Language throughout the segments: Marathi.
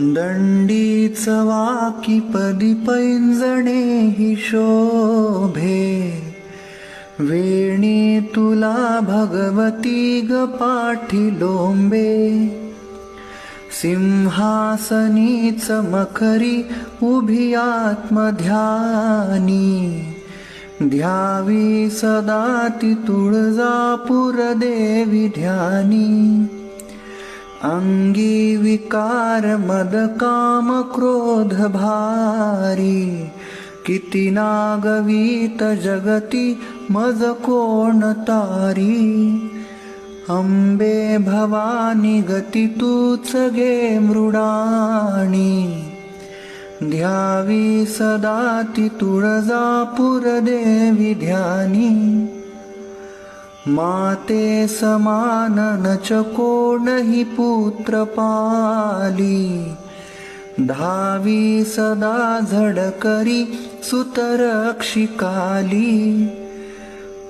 दंडीच वाकी पदी पैंजणे हि शोभे. वेणी तुला भगवती ग पाठी लोंबे. सिंहासनी चमखरी उभी आत्मध्यानी. ध्यावी सदा ती तुळजापुर देवी ध्यानी. अंगी विकार मद काम क्रोध भारी किती नागवीत जगती मज कोण तारी अंबे भवानी गती तूच गे मृडाणी। ध्यावी सदा ती तुळजापूर देवी ध्यानी। माते समान च कोणही पुत्र पाली। धावी सदा झडकरी सुतरक्षिकाली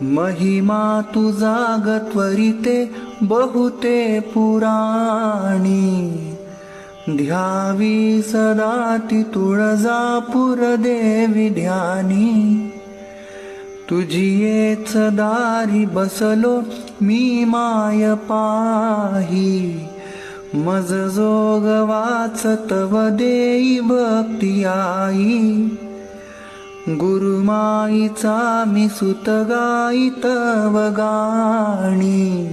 महिमा तुझा ग त्वरिते बहुते पुराणी। ध्यावी सदा ती तुळजापूर देवी ध्यानी। तुझियेच दारी बसलो मी माय पाही. मज जोग वाचतव देई भक्ती आई. गुरुमाईचा मी सुत गाई तव गाणी.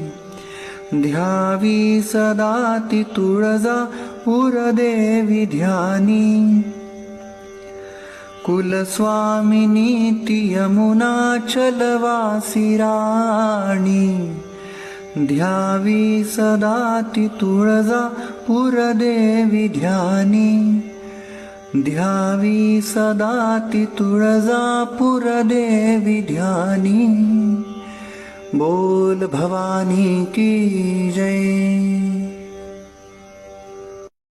ध्यावी सदा ती तुळजा उरदेवी ध्यानी. कुलस्वामिनी ती यमुना चलवासी ध्यावी सदा ती तुळजा पुरदेवी ध्यानी। ध्यावी सदा ती तुळजा पुरदेवी ध्यानी। बोल भवानी की जय।